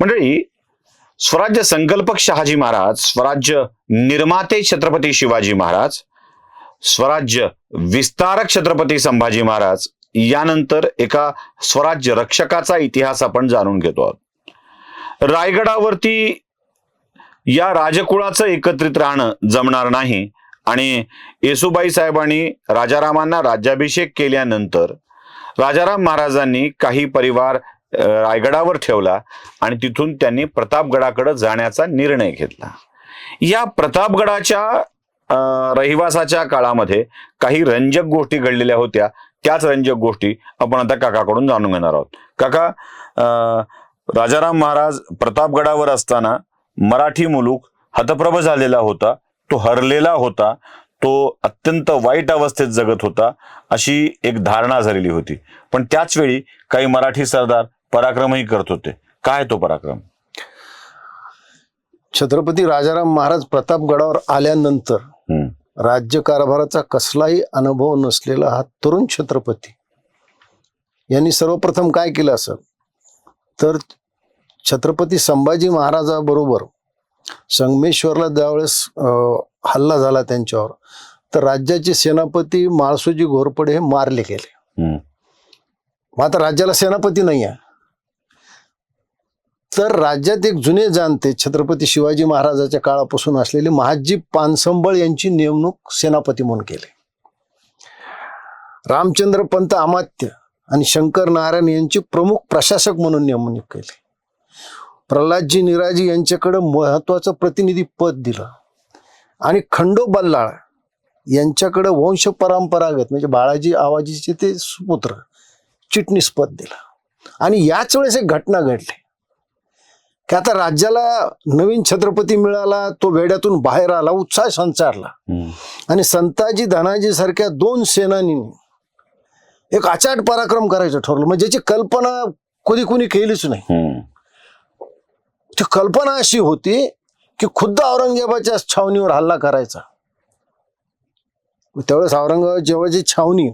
मंडळी स्वराज्य संकल्पक शहाजी महाराज स्वराज्य निर्माते छत्रपती शिवाजी महाराज स्वराज्य विस्तारक छत्रपती संभाजी महाराज यानंतर एका स्वराज्य रक्षकाचा इतिहास आपण जाणून घेतो आहोत. रायगडावरती या राजकुळाचं एकत्रित राहणं जमणार नाही आणि येसुबाई साहेबांनी राजारामांना राज्याभिषेक केल्यानंतर राजाराम महाराजांनी काही परिवार रायगडावर ठेवला आणि तिथून त्यांनी प्रतापगडाकडे जाण्याचा निर्णय घेतला. या प्रतापगडाच्या रहिवासाच्या काळामध्ये काही रंजक गोष्टी घडलेल्या होत्या. त्याच रंजक गोष्टी आपण आता काकाकडून जाणून घेणार आहोत. काका राजाराम महाराज प्रतापगडावर असताना मराठी मुलूक हतप्रभ झालेला होता. तो हरलेला होता. तो अत्यंत वाईट अवस्थेत जगत होता अशी एक धारणा झालेली होती. पण त्याच वेळी काही मराठी सरदार पराक्रमही करत होते. काय तो पराक्रम? छत्रपती राजाराम महाराज प्रतापगडावर आल्यानंतर राज्यकारभाराचा कसलाही अनुभव नसलेला हा तरुण छत्रपती. यांनी सर्वप्रथम काय केलं असेल? तर छत्रपती संभाजी महाराजाबरोबर संगमेश्वरला ज्यावेळेस हल्ला झाला त्यांच्यावर तर राज्याचे सेनापती माळसोजी घोरपडे हे मारले गेले. मग आता राज्याला सेनापती नाही आहे तर राज्यात एक जुने जाणते छत्रपती शिवाजी महाराजाच्या काळापासून असलेले महाजी पानसंबळ यांची नेमणूक सेनापती म्हणून केली. रामचंद्र पंत अमात्य आणि शंकर नारायण यांची प्रमुख प्रशासक म्हणून नेमणूक केली. प्रल्हादजी निराजी यांच्याकडे महत्वाचं प्रतिनिधी पद दिलं. आणि खंडो बल्लाळ यांच्याकडे वंश परंपरागत म्हणजे बाळाजी आवाजीचे ते सुपुत्र चिटणीस पद दिलं. आणि याच वेळेस एक घटना घडली. की आता राज्याला नवीन छत्रपती मिळाला तो वेड्यातून बाहेर आला उत्साह संचारला. आणि संताजी धनाजी सारख्या दोन सेनानींनी एक आचाट पराक्रम करायचं ठरवलं. म्हणजे ज्याची कल्पना कधी कोणी केलीच नाही. ती कल्पना अशी होती की खुद्द औरंगजेबाच्या छावणीवर हल्ला करायचा. त्यावेळेस औरंगाबाद जेव्हाची छावणी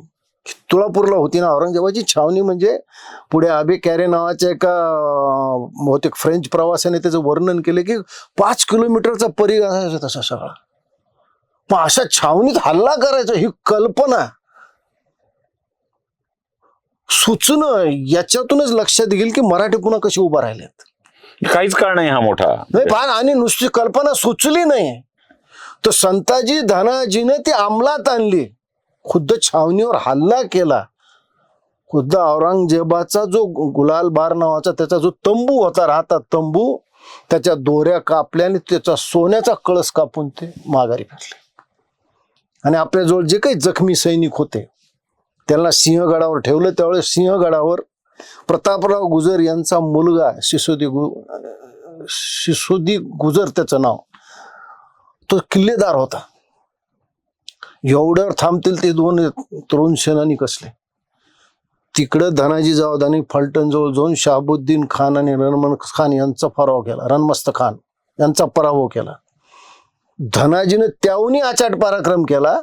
तुळापूरला होती ना. औरंगजेबाची छावणी म्हणजे पुढे आबे कॅरे नावाच्या एका बहुतेक फ्रेंच प्रवासाने त्याचं वर्णन केलं की पाच किलोमीटरचा परी असायचा तसा सगळा. मग अशा छावणीत हल्ला करायचा ही कल्पना. सुचणं याच्यातूनच लक्षात येईल की मराठी पुन्हा कशी उभा राहिल्यात काहीच काळ नाही हा मोठा. नाही फार आणि नुसती कल्पना सुचली नाही. तर संताजी धनाजीने ती अंमलात आणली. खुद्द छावणीवर हल्ला केला. खुद्द औरंगजेबाचा जो गुलाल बार नावाचा त्याचा जो तंबू होता राहता तंबू त्याच्या दोऱ्या कापल्याने त्याचा सोन्याचा कळस कापून ते माघारी फिरले आणि आपल्याजवळ जे काही जखमी सैनिक होते त्यांना सिंहगडावर ठेवलं. त्यावेळेस सिंहगडावर प्रतापराव गुजर यांचा मुलगा शिसोदी गु शिसोदी गुजर त्याचं नाव तो किल्लेदार होता. एवढ्यावर थांबतील ते दोन तरुण सेनानी कसले? तिकडं धनाजी जावद आणि फलटण जवळ जाऊन शहाबुद्दीन खान आणि रणमन खान यांचा पराभव केला. रणमस्त खान यांचा पराभव केला. धनाजीनं त्याहूनही आचाट पराक्रम केला.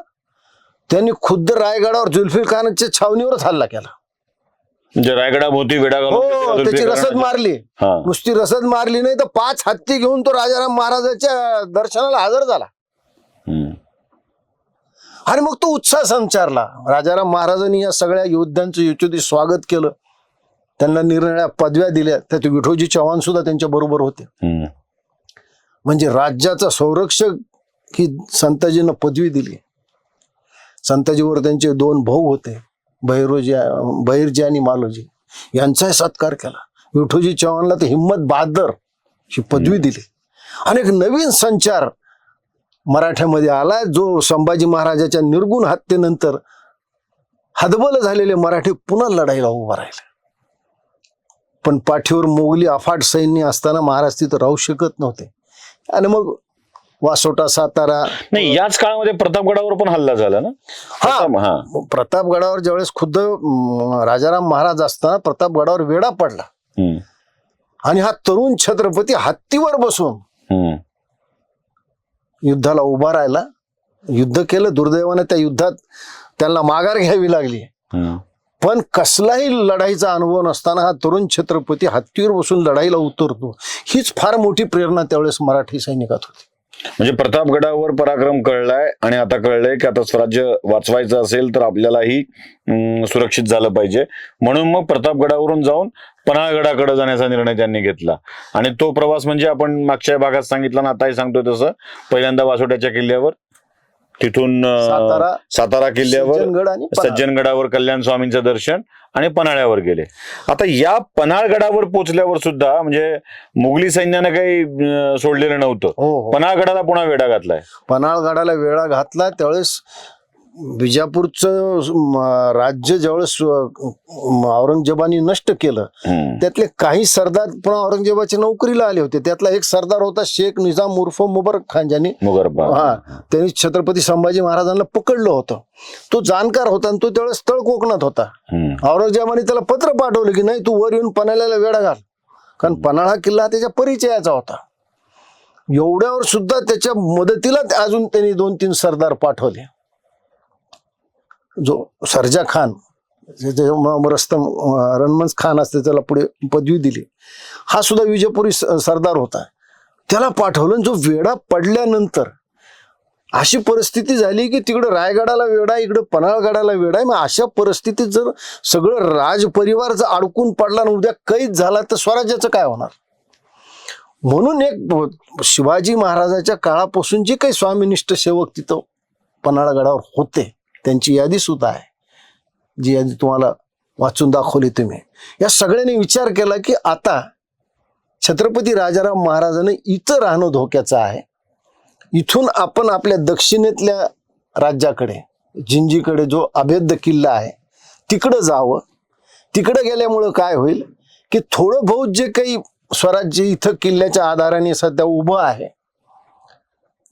त्यांनी खुद्द रायगडावर जुल्फिर खानच्या छावणीवरच हल्ला केला. म्हणजे रायगडाभोवती वेडा हो घालून त्याची रसद मारली. नुसती रसद मारली नाही तर पाच हत्ती घेऊन तो राजाराम महाराजाच्या दर्शनाला हजर झाला. आणि मग तो उत्साह संचारला. राजाराम महाराजांनी या सगळ्या योद्ध्यांचं युचोदी स्वागत केलं. त्यांना निरनिळ्या पदव्या दिल्या. त्यात विठोजी चव्हाण सुद्धा त्यांच्या बरोबर होते. म्हणजे राज्याचा संरक्षक ही संताजींना पदवी दिली. संताजीवर त्यांचे दोन भाऊ होते बहिरोजी बहिरजी आणि मालोजी. यांचाही सत्कार केला. विठोजी चव्हाणला तर हिम्मत बहादर ही पदवी दिली. आणि एक नवीन संचार मराठ्यामध्ये आला जो संभाजी महाराजाच्या निर्गुण हत्येनंतर हतबल झालेले मराठी पुन्हा लढाईला उभा राहिले. पण पाठीवर मोगली अफाट सैन्य असताना महाराज तिथं राहू शकत नव्हते. आणि मग वासोटा सातारा नाही याच काळामध्ये प्रतापगडावर पण हल्ला झाला ना? हा. प्रताप- हा. प्रतापगडावर ज्यावेळेस खुद्द राजाराम महाराज असताना प्रतापगडावर वेढा पडला. आणि हा तरुण छत्रपती हत्तीवर बसून युद्धाला उभा राहिला. युद्ध केलं दुर्दैवाने त्या युद्धात त्यांना माघार घ्यावी लागली. पण कसलाही लढाईचा अनुभव नसताना हा तरुण छत्रपती हत्तीवर बसून लढाईला उतरतो. हीच फार मोठी प्रेरणा त्यावेळेस मराठी सैनिकात होती. म्हणजे प्रतापगडावर पराक्रम कळलाय आणि आता कळलंय की आता स्वराज्य वाचवायचं असेल तर आपल्यालाही सुरक्षित झालं पाहिजे. म्हणून मग प्रतापगडावरून जाऊन पन्हाळगडाकडे जाण्याचा निर्णय त्यांनी घेतला. आणि तो प्रवास म्हणजे आपण मागच्या भागात सांगितला ना आताही सांगतोय तसं पहिल्यांदा वासोट्याच्या किल्ल्यावर तिथून सातारा सातारा किल्ल्यावर आणि. सज्जनगडावर कल्याण स्वामींचं दर्शन आणि पन्हाळ्यावर गेले. आता या पन्हाळगडावर पोचल्यावर सुद्धा म्हणजे मुघली सैन्यानं काही सोडलेलं नव्हतं. हो हो. पन्हाळगडाला पुन्हा वेढा घातलाय. पन्हाळगडाला वेळा घातला त्यावेळेस बिजापूरचं राज्य ज्यावेळेस औरंगजेबाने नष्ट केलं. त्यातले काही सरदार पुन्हा औरंगजेबाच्या नोकरीला आले होते. त्यातला एक सरदार होता शेख निजाम उर्फ मुबारक खान ज्यांनी हा त्यांनी छत्रपती संभाजी महाराजांना पकडलं होतं. तो जाणकार होता आणि तो त्यावेळेस तळ कोकणात होता. औरंगजेबाने त्याला पत्र पाठवलं की नाही तू वर येऊन पन्हाळ्याला वेढा घाल. कारण पन्हाळा किल्ला हा त्याच्या परिचयाचा होता. एवढ्यावर सुद्धा त्याच्या मदतीला अजून त्यांनी दोन तीन सरदार पाठवले. जो सरजा खान रस्तम रणमंस खान असते त्याला पुढे पदवी दिली. हा सुद्धा विजयपुरी स- सरदार होता. त्याला पाठवलं आणि जो वेडा पडल्यानंतर अशी परिस्थिती झाली की तिकडं रायगडाला वेडा इकडं पन्हाळगडाला वेडा आहे. मग अशा परिस्थितीत जर सगळं राजपरिवार जर अडकून पडला आणि उद्या कैद झाला तर स्वराज्याचं काय होणार? म्हणून एक शिवाजी महाराजाच्या काळापासून जे काही स्वामिनिष्ठ सेवक तिथं पन्हाळगडावर होते त्यांची यादी सुद्धा आहे. जी यादी तुम्हाला वाचून दाखवली तुम्ही. या सगळ्यांनी विचार केला की आता छत्रपती राजाराम महाराजांनी इथं राहणं धोक्याचं आहे. इथून आपण आपल्या दक्षिणेतल्या राज्याकडे जिंजीकडे जो अभेद्य किल्ला आहे तिकडं जावं. तिकडं गेल्यामुळं काय होईल की थोडं बहुत जे काही स्वराज्य इथं किल्ल्याच्या आधाराने सध्या उभं आहे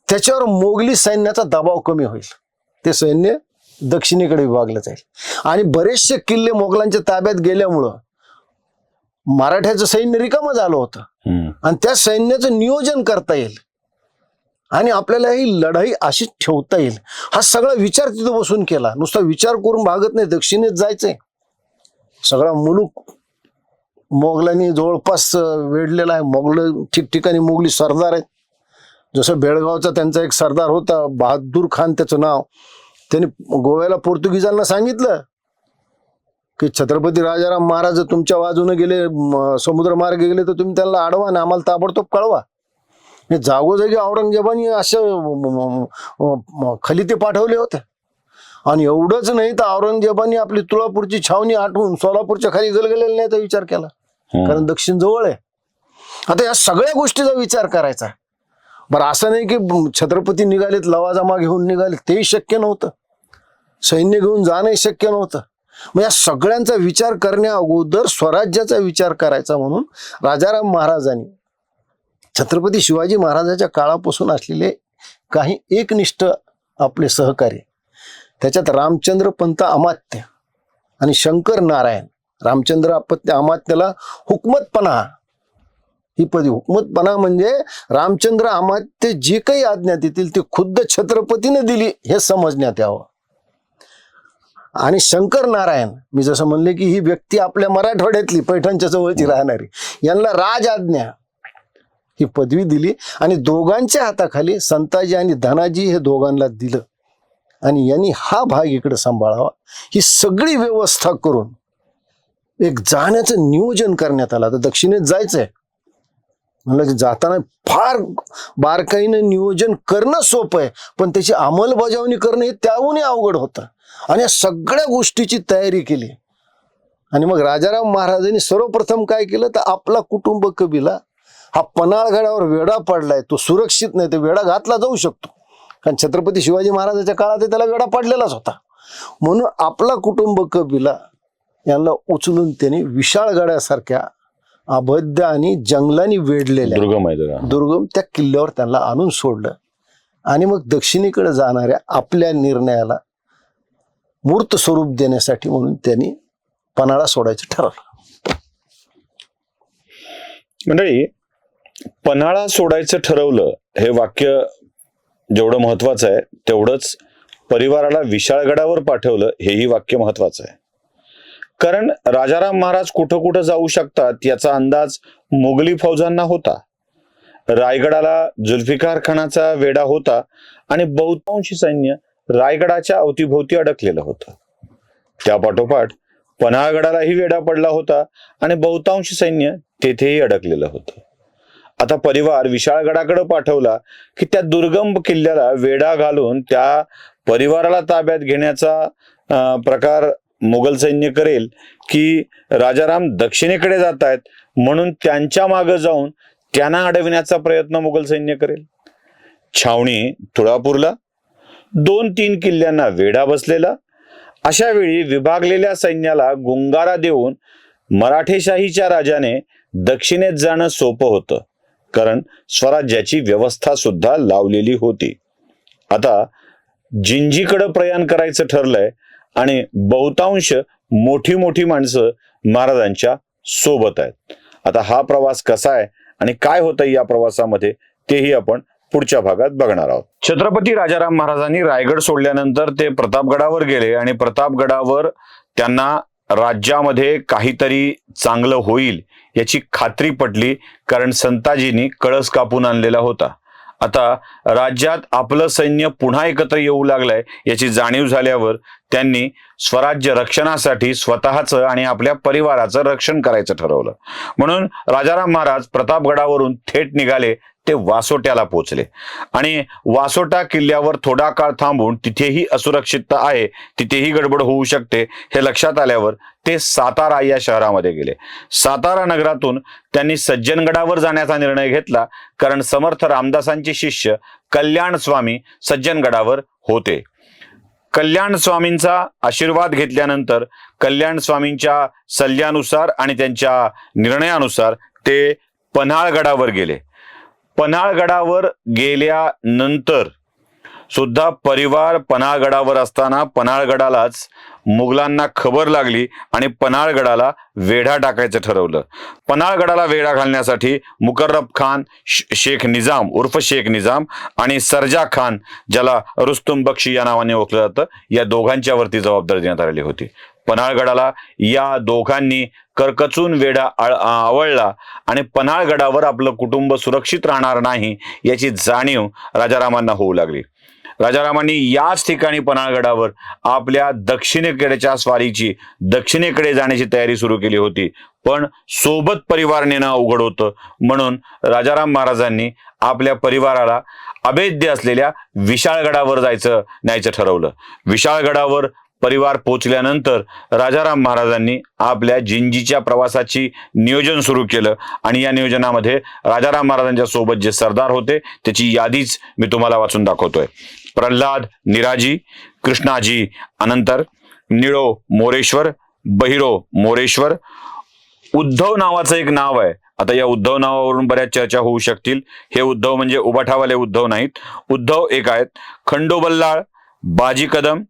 त्याच्यावर मोगली सैन्याचा दबाव कमी होईल. ते सैन्य दक्षिणेकडे विभागलं जाईल. आणि बरेचसे किल्ले मोगलांच्या ताब्यात गेल्यामुळं मराठ्याचं सैन्य रिकामं झालं होतं. आणि त्या सैन्याचं नियोजन करता येईल. आणि आपल्याला ही लढाई अशीच ठेवता येईल. हा सगळा विचार तिथं बसून केला. नुसता विचार करून भागत नाही दक्षिणेत जायचंय. सगळा मुलूक मोगलांनी जवळपास वेढलेला आहे. मोगल ठिकठिकाणी मोगली सरदार आहेत. जसं बेळगावचा त्यांचा एक सरदार होता बहादूर खान त्याचं नाव. त्यांनी गोव्याला पोर्तुगीजांना सांगितलं की छत्रपती राजाराम महाराज तुमच्या बाजूने गेले म, समुद्रमार्गे गेले तर तुम्ही त्यांना अडवा आणि आम्हाला ताबडतोब कळवा हे जागोजागी औरंगजेबाने असे खलिते पाठवले होते आणि एवढंच नाही तर औरंगजेबाने आपली तुळापूरची छावणी आठवून सोलापूरच्या खाली गलगलेला न्यायचा विचार केला. कारण दक्षिण जवळ आहे आता या सगळ्या गोष्टीचा विचार करायचा. बरं असं नाही की छत्रपती निघालेत लवाजमा घेऊन निघाले तेही शक्य नव्हतं. सैन्य घेऊन जाणंही शक्य नव्हतं. मग या सगळ्यांचा विचार करण्या अगोदर स्वराज्याचा विचार करायचा म्हणून राजाराम महाराजांनी छत्रपती शिवाजी महाराजाच्या काळापासून असलेले काही एकनिष्ठ आपले सहकारी त्याच्यात रामचंद्र पंत अमात्य आणि शंकर नारायण. रामचंद्र अपत्य अमात्याला हुकमतपणा ही पदी हुकमतपणा म्हणजे रामचंद्र आमात्य जे काही आज्ञा देतील ती खुद्द छत्रपतीने दिली हे समजण्यात यावं. आणि शंकर नारायण मी जसं म्हणले की ही व्यक्ती आपल्या मराठवाड्यातली पैठणच्या जवळची राहणारी यांना राज आज्ञा ही पदवी दिली आणि दोघांच्या हाताखाली संताजी आणि धनाजी हे दोघांना दिलं. आणि यांनी हा भाग इकडे सांभाळावा. ही सगळी व्यवस्था करून एक जाण्याचं नियोजन करण्यात आलं. आता दक्षिणेत जायचंय. म्हणलं की जाताना फार बारकाईनं नियोजन करणं सोपं आहे पण त्याची अंमलबजावणी करणं हे त्याहूनही अवघड होतं. आणि या सगळ्या गोष्टीची तयारी केली. आणि मग राजाराम महाराजांनी सर्वप्रथम काय केलं तर आपला कुटुंब कबिला हा पन्हाळगडावर वेढा पडलाय. तो सुरक्षित नाही ते वेढा घातला जाऊ शकतो. कारण छत्रपती शिवाजी महाराजाच्या काळात त्याला वेढा पडलेलाच होता. म्हणून आपला कुटुंब कबिला यांना उचलून त्यांनी विशाळगडासारख्या अभद्य आणि जंगलांनी वेढलेल्या दुर्गम आहे दुर्गम त्या किल्ल्यावर त्यांना आणून सोडलं. आणि मग दक्षिणेकडे जाणाऱ्या आपल्या निर्णयाला मूर्त स्वरूप देण्यासाठी म्हणून त्यांनी पन्हाळा सोडायचं ठरवलं. मंडळी पन्हाळा सोडायचं ठरवलं हे वाक्य जेवढं महत्वाचं आहे तेवढंच परिवाराला विशाळगडावर पाठवलं हेही वाक्य महत्वाचं आहे. कारण राजाराम महाराज कुठं कुठं जाऊ शकतात याचा अंदाज मुघली फौजांना होता. रायगडाला जुल्फिकार खानाचा वेढा होता आणि बहुतांशी सैन्य रायगडाच्या अवतीभोवती अडकलेलं होतं. त्यापाठोपाठ पन्हाळगडालाही वेढा पडला होता आणि बहुतांश सैन्य तेथेही अडकलेलं होतं. आता परिवार विशाळगडाकडे पाठवला की त्या दुर्गम किल्ल्याला वेढा घालून त्या परिवाराला ताब्यात घेण्याचा प्रकार मुघल सैन्य करेल की राजाराम दक्षिणेकडे जात आहेत म्हणून त्यांच्या मागे जाऊन त्यांना अडविण्याचा प्रयत्न मुघल सैन्य करेल. छावणी तुळापूरला दोन तीन किल्ल्यांना वेढा बसलेला अशा वेळी विभागलेल्या सैन्याला गुंगारा देऊन मराठेशाहीच्या राजाने दक्षिणेत जाणं सोपं होतं कारण स्वराज्याची व्यवस्था सुद्धा लावलेली होती. आता जिंजीकडं प्रयाण करायचं ठरलंय आणि बहुतांश मोठी मोठी माणसं महाराजांच्या सोबत आहेत. आता हा प्रवास कसा आहे आणि काय होतं या प्रवासामध्ये तेही आपण पुढच्या भागात बघणार आहोत. छत्रपती राजाराम महाराजांनी रायगड सोडल्यानंतर ते प्रतापगडावर गेले आणि प्रतापगडावर त्यांना राज्यामध्ये काहीतरी चांगलं होईल याची खात्री पटली कारण संताजींनी कळस कापून आणलेला होता. आता राज्यात आपलं सैन्य पुन्हा एकत्र येऊ लागलंय याची जाणीव झाल्यावर त्यांनी स्वराज्य रक्षणासाठी स्वतःचं आणि आपल्या परिवाराचं रक्षण करायचं ठरवलं. म्हणून राजाराम महाराज प्रतापगडावरून थेट निघाले ते वासोट्याला पोचले आणि वासोटा किल्ल्यावर थोडा काळ थांबून तिथेही असुरक्षितता आहे तिथेही गडबड होऊ शकते हे लक्षात आल्यावर ते सातारा या शहरामध्ये गेले. सातारा नगरातून त्यांनी सज्जनगडावर जाण्याचा निर्णय घेतला कारण समर्थ रामदासांचे शिष्य कल्याण स्वामी सज्जनगडावर होते. कल्याण स्वामींचा आशीर्वाद घेतल्यानंतर कल्याण स्वामींच्या सल्ल्यानुसार आणि त्यांच्या निर्णयानुसार ते पन्हाळगडावर गेले. पन्हाळगडावर गेल्यानंतर सुद्धा परिवार पन्हाळगडावर असताना पन्हाळगडालाच मुघलांना खबर लागली आणि पन्हाळगडाला वेढा टाकायचं ठरवलं. पन्हाळगडाला वेढा घालण्यासाठी मुकर्रब खान शेख निजाम उर्फ शेख निजाम आणि सरजा खान ज्याला रुस्तुम बक्षी या नावाने ओळखलं जातं या दोघांच्यावरती जबाबदारी देण्यात आलेली होती. पन्हाळगडाला या दोघांनी करकचून वेढा आवळला आणि पन्हाळगडावर आपलं कुटुंब सुरक्षित राहणार नाही याची जाणीव राजारामांना होऊ लागली. राजारामांनी याच ठिकाणी पन्हाळगडावर आपल्या दक्षिणेकडेच्या स्वारीची दक्षिणेकडे जाण्याची तयारी सुरू केली होती. पण सोबत परिवार नेणं अवघड होतं. म्हणून राजाराम महाराजांनी आपल्या परिवाराला अभेद्य असलेल्या विशाळगडावर जायचं न्यायचं ठरवलं. विशाळगडावर परिवार पोचल्यानंतर राजाराम महाराजांनी आपल्या जिंजीच्या प्रवासाची नियोजन सुरू केलं. आणि या नियोजनामध्ये राजाराम महाराजांच्या सोबत जे सरदार होते त्याची यादीच मी तुम्हाला वाचून दाखवतोय. प्रल्हाद निराजी कृष्णाजी अनंतर निळो मोरेश्वर बहिरो मोरेश्वर. उद्धव नावाचं एक नाव आहे. आता या उद्धव नावावरून बऱ्याच चर्चा होऊ शकतील. हे उद्धव म्हणजे उभाठावाले उद्धव नाहीत. उद्धव एक आहेत. खंडोबल्लाळ बाजी कदम.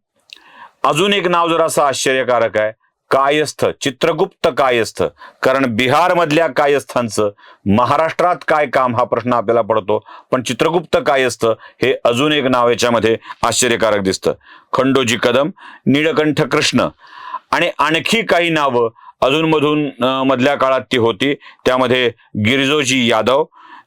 अजून एक नाव जर असं आश्चर्यकारक आहे. कायस्थ चित्रगुप्त कायस्थ. कारण बिहारमधल्या कायस्थांचं महाराष्ट्रात काय काम हा प्रश्न आपल्याला पडतो. पण चित्रगुप्त कायस्थ हे अजून एक नाव याच्यामध्ये आश्चर्यकारक दिसतं. खंडोजी कदम निळकंठ कृष्ण. आणि आणखी काही नावं अजूनमधून मधल्या काळात ती होती. त्यामध्ये गिरजोजी यादव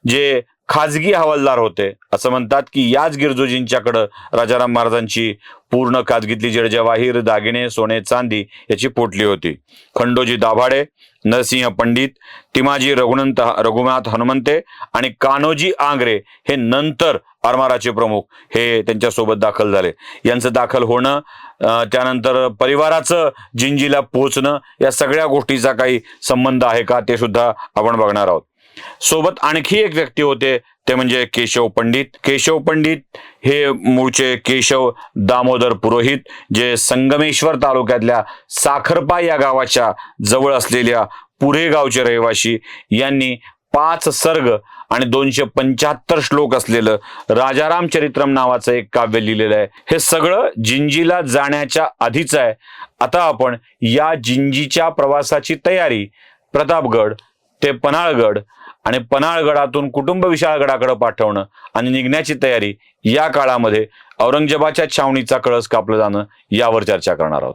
जे खाजगी हवालदार होते. असं म्हणतात की याच गिरजोजींच्याकडं राजाराम महाराजांची पूर्ण खाजगीतली जडजवाहीर दागिने सोने चांदी याची पोटली होती. खंडोजी दाभाडे नरसिंह पंडित तिमाजी रघुनंत रघुनाथ हनुमंते आणि कान्होजी आंग्रे हे नंतर आरमाराचे प्रमुख हे त्यांच्यासोबत दाखल झाले. यांचं दाखल होणं त्यानंतर परिवाराचं जिंजीला पोहोचणं या सगळ्या गोष्टीचा काही संबंध आहे का ते सुद्धा आपण बघणार आहोत. सोबत आणखी एक व्यक्ती होते ते म्हणजे केशव पंडित. केशव पंडित हे मूळचे केशव दामोदर पुरोहित जे संगमेश्वर तालुक्यातल्या साखरपा या गावाच्या जवळ असलेल्या पुरे गावचे रहिवाशी. यांनी पाच सर्ग आणि दोनशे पंच्याहत्तर श्लोक असलेलं राजाराम चरित्रम नावाचं एक काव्य लिहिलेलं आहे. हे सगळं जिंजीला जाण्याच्या आधीच आहे. आता आपण या जिंजीच्या प्रवासाची तयारी. प्रतापगड ते पन्हाळगड आणि पन्हाळगडातून कुटुंब विशाळगडाकडे पाठवणं आणि निघण्याची तयारी या काळामध्ये औरंगजेबाच्या छावणीचा कळस कापलं जाणं यावर चर्चा करणार आहोत.